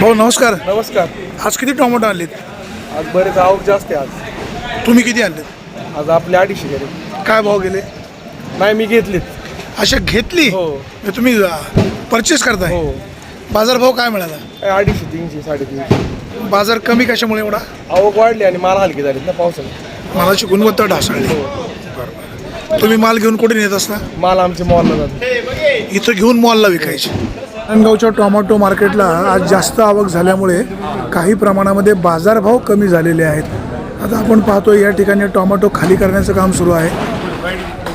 भाऊ नमस्कार. नमस्कार. आज किती टोमॅटो आणलेत? आज बरेच आवक जास्त आहे आज. तुम्ही किती आणलेत? आज आपले अडीचशे गेले. काय भाव गेले? नाही मी घेतलीत. अशा घेतली? हो. म्हणजे तुम्ही परचेस करताय? हो. बाजार भाव काय मिळाला? काय अडीचशे तीनशे साडेतीनशे. बाजार कमी कशामुळे एवढा? आवक वाढली आणि माल हलकी झालीत ना पावसाने. मालाची गुणवत्ता ढासळली. तुम्ही माल घेऊन कुठे नेत असता? माल आमचे मॉलला जातो. इथं घेऊन मॉलला विकायचे. नारायणगावच्या टोमॅटो मार्केटला आज जास्त आवक झाल्यामुळे काही प्रमाणामध्ये बाजारभाव कमी झालेले आहेत. आता आपण पाहतो या ठिकाणी टोमॅटो खाली करण्याचं काम सुरू आहे.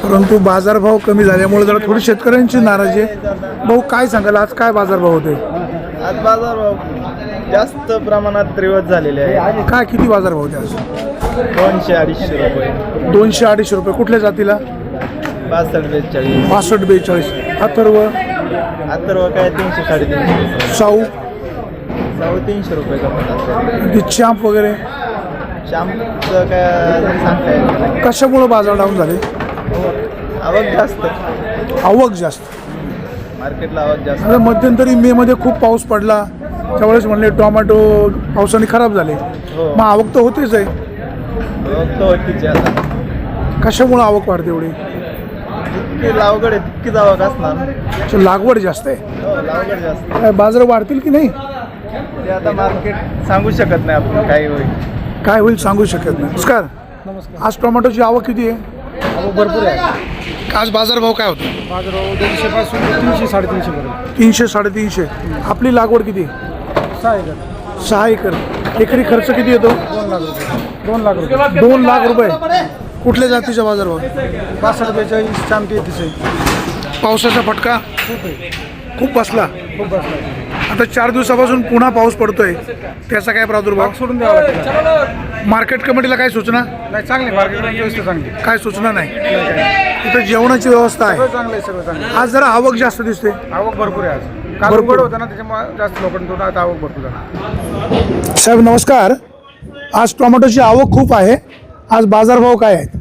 परंतु बाजारभाव कमी झाल्यामुळे जरा थोडी शेतकऱ्यांची नाराजी आहे. भाऊ काय सांगाल? आज काय बाजारभाव होते? आज बाजार जास्त प्रमाणात रिवर्स झालेले आहे काय किती बाजारभाव होते आज? दोनशे अडीचशे रुपये. दोनशे अडीचशे रुपये. कुठल्या जातीला? पासष्ट बेचाळीस. पासष्ट बेचाळीस. अथर्व अथर्व काय तीनशे साडेतीनशे साऊ? साऊ तीनशे रुपये कमवतात ती चांप वगैरे? शामचं काय सांगता. कशामुळं बाजार डाऊन झाले? आवक जास्त. आवक जास्त. मार्केटला आवक जास्त. आता मध्यंतरी मे मध्ये खूप पाऊस पडला. त्यावेळेस म्हणले टोमॅटो पावसाने खराब झाले. हो. मग आवक तर होतेच आहे. आवक तर ओळखीची आता. कशामुळे आवक वाढते एवढी? जितकी लावगड आहे तितकीच आवक असणार. अच्छा, लागवड जास्त आहे? हो लावगड जास्त. काय बाजार वाढतील की नाही? ते आता मार्केट सांगू शकत नाही आपण काही होईल. काय होईल सांगू शकत नाही. नमस्कार. नमस्कार. आज टोमॅटोची आवक किती आहे? आवक भरपूर आहे. आज बाजारभाव काय होतो? बाजार दोनशे पासून तीनशे साडेतीनशे पर्यंत. तीनशे साडेतीनशे. आपली लागवड किती सहा एकर. सहा एकर. एकरी खर्च किती येतो? दोन लाख रुपये. दोन लाख रुपये. दोन लाख रुपये. कुठल्या जातीचा बाजारभाव पासष्ट बेचाळीस शांती तिथे पावसाचा फटका? खूप आहे. खूप बसला? खूप बसला. आता चार दिवसापासून पुन्हा पाऊस पडतोय. त्याचा काय प्रादुर्भाव? सोडून द्यावं लागतं मार्केट कमिटीला काय सूचना? नाही चांगली मार्केट व्यवस्था चांगली काय सूचना नाही. इथं जेवणाची व्यवस्था आहे. चांगलं आहे सगळं चांगलं आहे. आज जरा आवक जास्त दिसते. आवक भरपूर आहे आज. काल भरपूर. होतं ना त्याच्यामुळे जास्त लोकांनी आता आवक भरपूर झाली. साहेब नमस्कार. आज टोमॅटोची आवक खूप आहे. आज बाजारभाव काय आहेत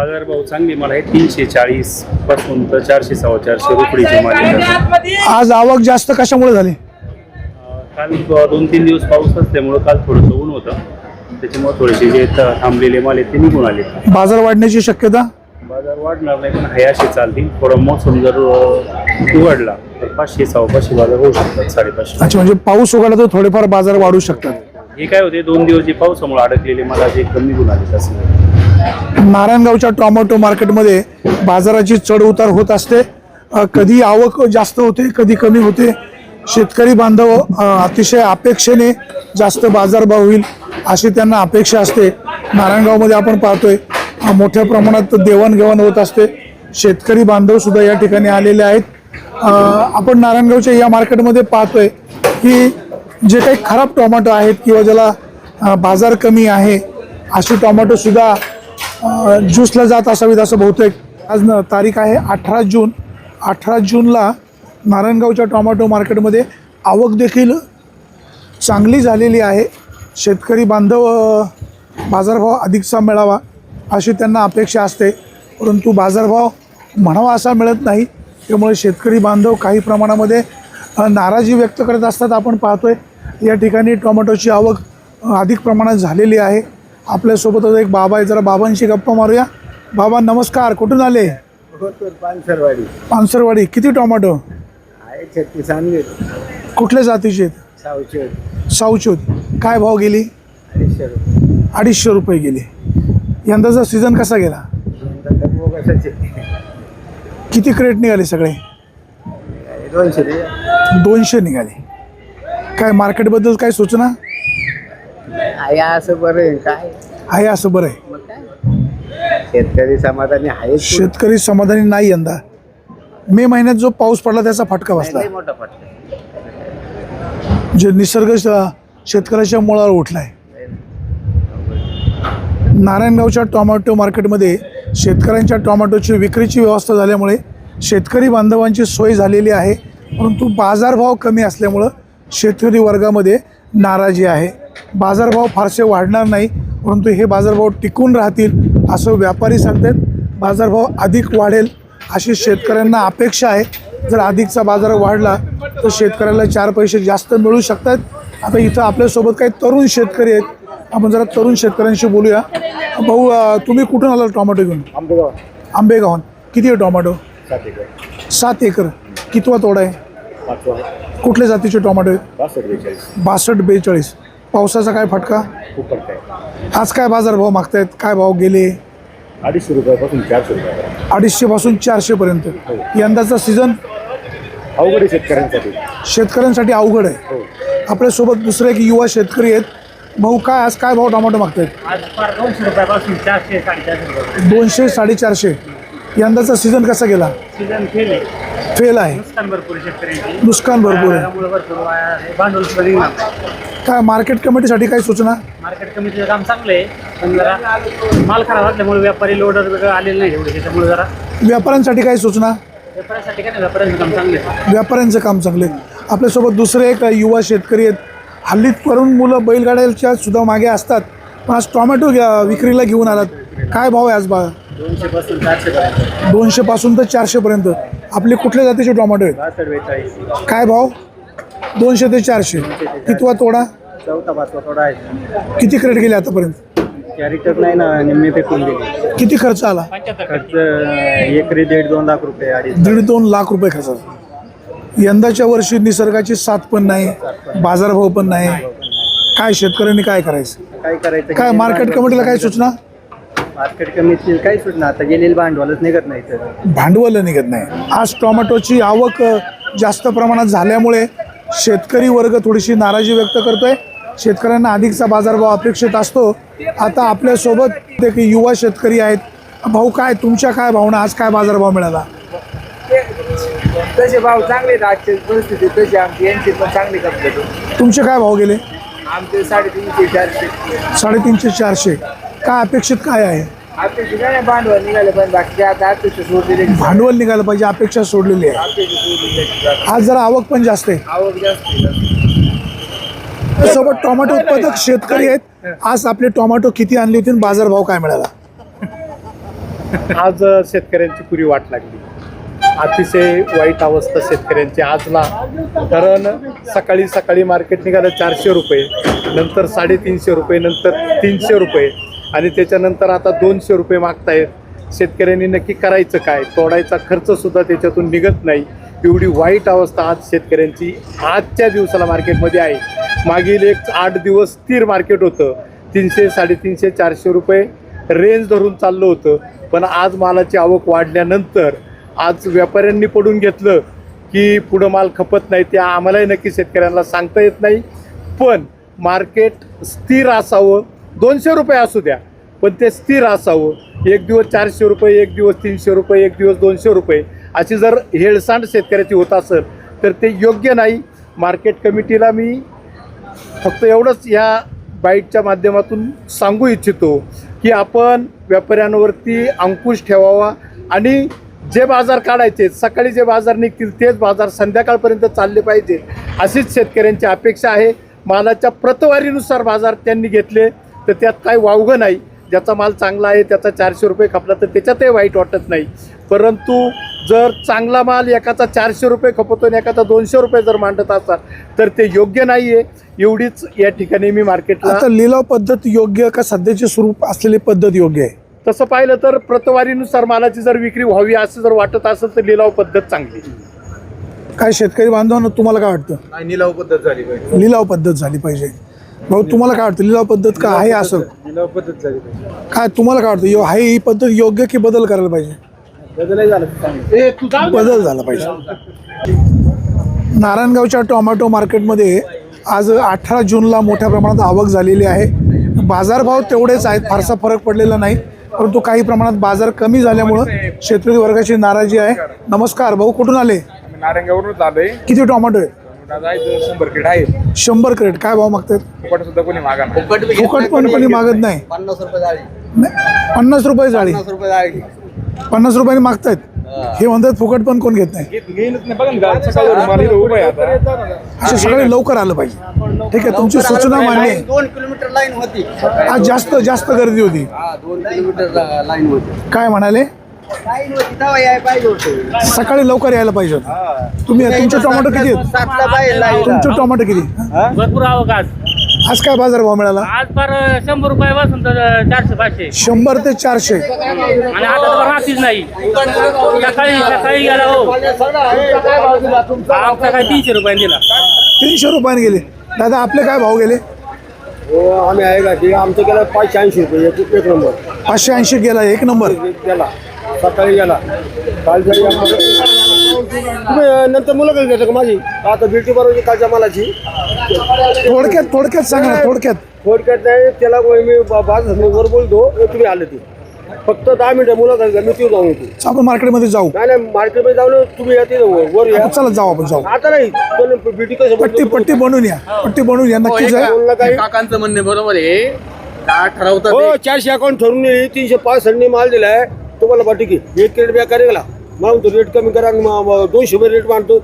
बाजारभाव चांगली मला आहे तीनशे चाळीसपासून तर चारशे सव्वा चारशे रुपडीचे माल येतात. आज आवक जास्त कशामुळे झाली? काल दोन तीन दिवस पाऊस असल्यामुळं काल थोडंसं ऊन होतं. त्याच्यामुळे थोडेसे जे त- थांबलेले माल आहेत ते निघून आले. बाजार वाढण्याची शक्यता? बाजार वाढणार नाही पण हाय असे चालतील. थोडं मोसम जर उघडला तर पाचशे सव्वा पाचशे बाजार होऊ शकतात साडेपाचशे. अच्छा म्हणजे पाऊस उघडला तर थोडेफार बाजार वाढू शकतात. हे काय होते दोन दिवस जे पावसामुळे अडकलेले मला जे कमी गुण आले तसं नारायणगावच्या टोमॅटो मार्केटमध्ये बाजाराची चढउतार होत असते. कधी आवक जास्त होते कधी कमी होते. शेतकरी बांधव अतिशय अपेक्षेने जास्त बाजारभाव होईल अशी त्यांना अपेक्षा असते. नारायणगावमध्ये आपण पाहतोय मोठ्या प्रमाणात देवाणघेवाण होत असते. शेतकरी बांधवसुद्धा या ठिकाणी आलेले आहेत. आपण नारायणगावच्या या मार्केटमध्ये पाहतोय की जे काही खराब टोमॅटो आहेत किंवा ज्याला बाजार कमी आहे अशी टोमॅटोसुद्धा ज्यूसला जात असावीत असं बहुतेक. आज न तारीख आहे अठरा जून. अठरा जूनला नारायणगावच्या टोमॅटो मार्केटमध्ये आवक देखील चांगली झालेली आहे. शेतकरी बांधव बाजारभाव अधिकचा मिळावा अशी त्यांना अपेक्षा असते. परंतु बाजारभाव म्हणावा असा मिळत नाही. त्यामुळे शेतकरी बांधव काही प्रमाणामध्ये नाराजी व्यक्त करत असतात आपण पाहतोय. या ठिकाणी टोमॅटोची आवक अधिक प्रमाणात झालेली आहे. आपल्यासोबतच एक बाबा आहे जरा बाबांशी गप्पा मारूया. बाबा नमस्कार. कुठून आले? पानसरवाडी. पानसरवाडी. किती टोमॅटो? आहे छत्तीस आणले कुठल्या जातीचे आहेत? सावशे साऊचूत काय भाव गेली? अडीचशे रुपये. अडीचशे रुपये गेले. यंदाचा सीझन कसा गेला? किती क्रेट निघाले सगळे? दोनशे. दोनशे निघाले. काय मार्केटबद्दल काय सूचना? आहे असं बरं आहे काय? आहे असं बरं आहे. मग काय? शेतकरी समाधानी आहे शेतकरी समाधानी नाही यंदा. मे महिन्यात जो पाऊस पडला त्याचा फटका बसला. मोठा फटका जे निसर्ग श- शेतकऱ्याच्या मुळावर उठलाय. नारायणगावच्या टोमॅटो मार्केटमध्ये शेतकऱ्यांच्या टोमॅटोची विक्रीची व्यवस्था झाल्यामुळे शेतकरी बांधवांची सोय झालेली आहे. परंतु बाजारभाव कमी असल्यामुळं शेतकरी वर्गामध्ये नाराजी आहे. बाजारभाव फारसे वाढणार नाही परंतु हे बाजारभाव टिकून राहतील असं व्यापारी सांगतात. बाजारभाव अधिक वाढेल अशी शेतकऱ्यांना अपेक्षा आहे. जर अधिकचा बाजार वाढला तर शेतकऱ्याला चार पैसे जास्त मिळू शकतात. आता इथं आपल्यासोबत काही तरुण शेतकरी आहेत. आपण जरा तरुण शेतकऱ्यांशी बोलूया. भाऊ तुम्ही कुठून आला टोमॅटो घेऊन? आंबेगाव. आंबेगावून किती आहे टोमॅटो? सात एकर. कितवा तोडा आहे? आहे कुठल्या जातीचे टोमॅटो आहेत? बेचाळीस. बासष्ट बेचाळीस. पावसाचा काय फटका? खूप पडत आहे आज काय बाजार भाव मागतायत? काय भाव गेले? अडीचशे रुपयापासून चारशे रुपयापर्यंत. अडीचशे पासून चारशे पर्यंत यंदाचा सीझन? अवघड आहे शेतकऱ्यांसाठी. शेतकऱ्यांसाठी अवघड आहे. हो. आपल्यासोबत दुसरे एक युवा शेतकरी आहेत. भाऊ काय आज काय भाव टोमॅटो मागतायत? आज फार दोनशे रुपयापासून चारशे साडेचारशे रुपये. दोनशे साडेचारशे. यंदाचा सीझन कसा गेला? सीझन फेल आहे फेल आहे. नुकसान भरपूर आहे शेतकऱ्यांची. नुकसान भरपूर आहे. त्यामुळे भरपूर वाया- भांडवल सुद्धा निघणार काय मार्केट कमिटीसाठी काही सूचना? मार्केट कमिटीचं काम चांगलं आहे पण जरा माल खराब असल्यामुळे व्यापारी लोडर वगैरे आलेले नाही एवढे त्याच्यामुळे जरा व्यापाऱ्यांसाठी काही सूचना? व्यापाऱ्यासाठी काय नाही व्यापाऱ्यांचं काम चांगलं आहे. व्यापाऱ्यांचं काम चांगले आपल्यासोबत दुसरे एक युवा शेतकरी आहेत. हल्लीत तरुण मुलं बैलगाड्याच्या सुद्धा मागे असतात पण आज टोमॅटो घ्या विक्रीला घेऊन आलात. काय भाव आहे आज बा? दोनशे पासून चारशे पर्यंत. दोनशे पासून तर चारशे पर्यंत. आपले कुठल्या जातीचे टोमॅटो आहेत? काय भाव? दोनशे ते चारशे. कितवा तोडा? चौथा पाचवा थोडा आहे किती क्रेट गेले आतापर्यंत? कॅरेक्टर नाही ना निम्मे फेकून गेले किती खर्च आला? खर्च एकरी दीड दोन लाख रुपये अडीच दीड दोन लाख रुपये खर्च आला. यंदाच्या वर्षी निसर्गाची साथ पण नाही बाजारभाव पण नाही. काय शेतकऱ्यांनी काय करायचं? काय करायचं? काय मार्केट कमिटीला काय सूचना? मार्केट कमिटी काय सुटणार आता गेलेलं भांडवलच निघत नाही तर भांडवल निघत नाही. आज टोमॅटोची आवक अ, जास्त प्रमाणात झाल्यामुळे शेतकरी वर्ग थोडीशी नाराजी व्यक्त करतोय. शेतकऱ्यांना अधिकचा बाजारभाव अपेक्षित असतो. आता आपल्यासोबत एक युवा शेतकरी आहेत. भाऊ काय तुमच्या काय भावना? आज काय बाजारभाव मिळाला? तसे भाव चांगले आहेत. आजची परिस्थिती तशी आमची यांची पण चांगली कंप्लेट तुमचे काय भाव गेले? आमचे साडेतीनशे चारशे. साडेतीनशे चारशे. काय अपेक्षित काय आहे? अपेक्षा काय नाही भांडवल निघाले पण आता अपेक्षा सोडलेली आहे. भांडवल निघालं पाहिजे अपेक्षा सोडलेली आहे. अपेक्षा सोडलेली आहे. आज जरा आवक पण जास्त आहे. आवक जास्त आहे. जास्त. सोबत टोमॅटो उत्पादक शेतकरी आहेत. आज आपले टोमॅटो किती आणली होती आणि बाजारभाव काय मिळाला? आज शेतकऱ्यांची पुरी वाट लागली. अतिशय वाईट अवस्था शेतकऱ्यांची. आजला कारण सकाळी सकाळी मार्केट निघालं चारशे रुपये नंतर साडेतीनशे रुपये नंतर तीनशे रुपये. आणि त्याच्यानंतर आता दोनशे रुपये मागतायत शेतकऱ्यांनी नक्की करायचं काय? तोडायचा खर्चसुद्धा त्याच्यातून निघत नाही. एवढी वाईट अवस्था आज शेतकऱ्यांची आजच्या दिवसाला मार्केटमध्ये आहे. मागील एक आठ दिवस स्थिर मार्केट होतं. तीनशे साडेतीनशे चारशे रुपये रेंज धरून चाललं होतं. पण आज मालाची आवक वाढल्यानंतर आज व्यापाऱ्यांनी पडून घेतलं की पुढं माल खपत नाही. ते आम्हालाही नक्की शेतकऱ्यांना सांगता येत नाही. पण मार्केट स्थिर असावं दोनशे रुपये असू द्या पण ते स्थिर असावं. एक दिवस चारशे रुपये एक दिवस तीनशे रुपये एक दिवस दोनशे रुपये. अशी जर हेळसांड शेतकऱ्याची होत असेल तर ते योग्य नाही. मार्केट कमिटीला मी फक्त एवढंच या बाईटच्या माध्यमातून सांगू इच्छितो की आपण व्यापाऱ्यांवरती अंकुश ठेवावा आणि जे बाजार काढायचे सकाळी जे बाजार निघतील तेच बाजार संध्याकाळपर्यंत चालले पाहिजे अशीच शेतकऱ्यांची अपेक्षा आहे. मालाच्या प्रतवारीनुसार बाजार त्यांनी घेतले. तर त्यात काही वावगं नाही. ज्याचा माल चांगला आहे त्याचा चारशे रुपये खपला तर त्याच्यातही वाईट वाटत नाही. परंतु जर चांगला माल एकाचा चारशे रुपये खपतो आणि एकाचा दोनशे रुपये जर मांडत असाल तर ते योग्य नाही आहे एवढीच या ठिकाणी मी मार्केटला आता लिलाव पद्धत योग्य का सध्याचे स्वरूप असलेली पद्धत योग्य आहे? तसं पाहिलं तर प्रतवारीनुसार मालाची जर विक्री व्हावी असं जर वाटत असेल तर लिलाव पद्धत चांगली काय शेतकरी बांधवांना तुम्हाला काय वाटतं? नाही, निलाव पद्धत झाली पाहिजे. लिलाव पद्धत झाली पाहिजे. भाऊ तुम्हाला काय वाटतं? लिलाव पद्धत का आहे असं? निलाव पद्धत झाली पाहिजे. काय तुम्हाला काय वाटतं? यो- आहे ही पद्धत योग्य की बदल करायला पाहिजे? बदलही झालं तर चांगलं. बदल झाला पाहिजे. नारायणगावच्या टोमॅटो मार्केटमध्ये आज अठरा जूनला मोठ्या प्रमाणात आवक झालेली आहे. बाजारभाव तेवढेच आहेत फारसा फरक पडलेला नाही. परंतु काही प्रमाणात बाजार कमी झाल्यामुळं शेतकरी वर्गाची नाराजी आहे. नमस्कार भाऊ कुठून आले? नारंगावरूनच आलोय. किती टोमॅटो आहेत? शंभर क्रेट आहे शंभर क्रेट काय भाव मागतात फुकट सुद्धा कोणी मागा नाही. फुकट पण कोणी मागत नाही. पन्नास रुपये जाळी. नाही, पन्नास रुपये जाळी. पन्नास रुपये जाळी. पन्नास रुपयाने मागतायत. हे. म्हणतात फुकट पण कोण घेत नाही. घेईनच नाही. बघा ना सकाळी मला इथं उभं आहे आता. असे सगळे लवकर आलं पाहिजे. ठीक आहे तुमची सूचना आहे. दोन किलोमीटर लाईन होती. आज जास्त जास्त गर्दी होती. हा दोन किलोमीटर लाईन होती. काय म्हणाले? सकाळी लवकर यायला पाहिजे होतं. तुम्ही तुमचे टोमॅटो किती आहेत? सातला बाहेर तुमचे टोमॅटो किती? भरपूर आवक आज. आज काय बाजार भाव मिळाला? आज फार शंभर रुपये पासून तर चारशे पाचशे. शंभर ते चारशे. आणि आता तर राहतीच नाही. सकाळी सकाळी गेला हो. तीनशे रुपये दिला. तीनशे रुपयाने गेले. दादा आपले काय भाव गेले? हो आम्ही आहे का आमचं गेलं पाचशे ऐंशी रुपये एक एक नंबर. पाचशे ऐंशी गेला एक नंबर. गेला. सकाळी गेला. काल जरी तुम्ही नंतर मुलं देता का माझी? आता ब्युटी बरोबर कालच्या मालाची. थोडक्यात थोडक्यात सांगा ना थोडक्यात. थोडक्यात नाही त्याला मी बाज वर बोलतो तुम्ही आले ते. फक्त दहा मिनिटं मुलं मी ती जाऊन येतो. आपण मार्केटमध्ये जाऊ. नाही नाही मार्केटमध्ये जाऊन तुम्ही या तिथं वर या. चला जाऊ आपण जाऊ. आता नाही ब्युटी कसं पट्टी पट्टी बनवून या पट्टी बनवून या नक्कीच आहे. बोलणं काही काकांचं म्हणणे बरोबर आहे. का ठरवतात हो चारशे अकाउंट ठरून तीनशे पाच संनी माल दिलाय. तुम्हाला बा ठीक आहे एक क्रेडिट बेकार गेला मला म्हणतो रेट कमी करा आणि म- म- दोनशे रुपये रेट मानतो.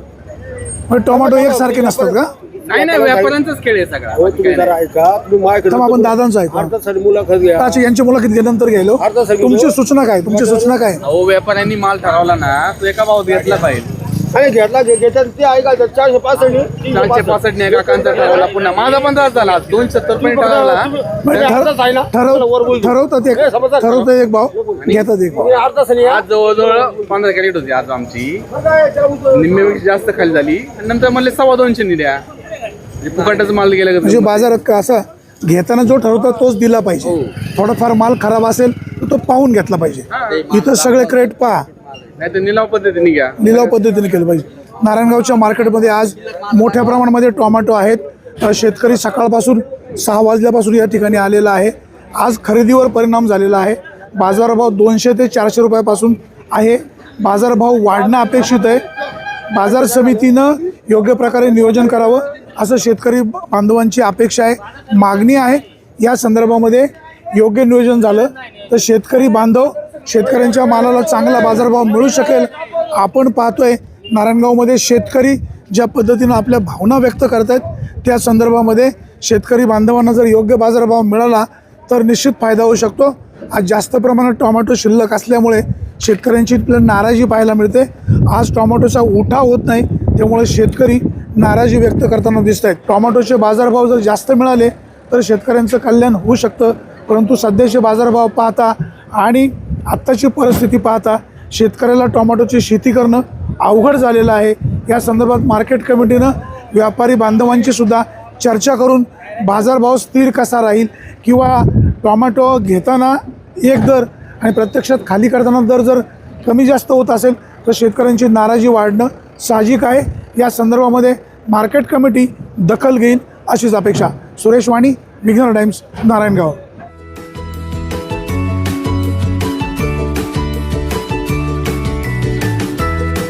मग टोमॅटो एकसारखे नसतात का? नाही नाही व्यापाऱ्यांचाच खेळ आहे सगळा. हो तुम्ही जरा ऐका. तुम्ही माझ्याकडे थांबा, आपण दादांचं ऐकू. अर्धा साठी मुलाखत घ्या. अच्छा यांची मुलाखत घेतल्यानंतर गेलो. अर्धा. तुमची सूचना काय? तुमची सूचना काय? अहो व्यापाऱ्यांनी माल ठरवला ना तो एका भावात घेतला पाहिजे. आणि घेतला घेतात ते ऐका चारशे तीनशे चारशे पासष्ट. नाही काकांचा ठरवला पुन्हा माझा पण त्रास झाला. दोन सत्तर पण ठरवला? ठरव. ठरवतात एक हे? ठरवतात एक भाव. घेतात एक भाव. आज जवळजवळ पंधरा कॅरेट होती आज आमची. निम्म्यापेक्षा जास्त खाली झाली. आणि नंतर म्हणले सव्वा दोनशे द्या. म्हणजे फुकटाचं माल गेला म्हणजे बाजारात का असा घेताना जो ठरवतात तोच दिला पाहिजे. थोडाफार माल खराब असेल तर तो पाहून घेतला पाहिजे. इथं सगळे क्रेट पहा. नाही तर निलाव पद्धतीने घ्या. लिलाव पद्धतीने केलं पाहिजे. नारायणगावच्या मार्केटमध्ये आज मोठ्या प्रमाणामध्ये टोमॅटो आहेत. अ, शेतकरी सकाळपासून सहा वाजल्यापासून या ठिकाणी आलेला आहे. आज खरेदीवर परिणाम झालेला आहे. बाजारभाव दोनशे ते चारशे रुपयापासून आहे. बाजारभाव वाढणं अपेक्षित आहे. बाजार समितीनं योग्य प्रकारे नियोजन करावं असं शेतकरी बांधवांची अपेक्षा आहे. मागणी आहे. या संदर्भामध्ये योग्य नियोजन झालं. तर शेतकरी बांधव शेतकऱ्यांच्या मालाला चांगला बाजारभाव मिळू शकेल आपण पाहतोय नारायणगावमध्ये शेतकरी ज्या पद्धतीनं आपल्या भावना व्यक्त करत आहेत त्या संदर्भामध्ये शेतकरी बांधवांना जर योग्य बाजारभाव मिळाला तर निश्चित फायदा होऊ शकतो. आज जास्त प्रमाणात टोमॅटो शिल्लक असल्यामुळे शेतकऱ्यांची आपल्याला नाराजी पाहायला मिळते. आज टोमॅटोचा उठाव होत नाही त्यामुळे शेतकरी नाराजी व्यक्त करताना दिसत आहेत टोमॅटोचे बाजारभाव जर जास्त मिळाले तर शेतकऱ्यांचं कल्याण होऊ शकतं. परंतु सध्याचे बाजारभाव पाहता आणि आत्ताची परिस्थिती पाहता शेतकऱ्याला टोमॅटोची शेती करणं अवघड झालेलं आहे. या संदर्भात मार्केट कमिटीनं व्यापारी बांधवांची सुद्धा चर्चा करून बाजारभाव स्थिर कसा राहील किंवा टोमॅटो घेताना एक दर आणि प्रत्यक्षात खाली करताना दर जर कमी जास्त होत असेल तर शेतकऱ्यांची नाराजी वाढणं साहजिक आहे. या संदर्भामध्ये मार्केट कमिटी दखल घेईल अशीच अपेक्षा. सुरेश वाणी विघ्नर टाइम्स नारायणगाव.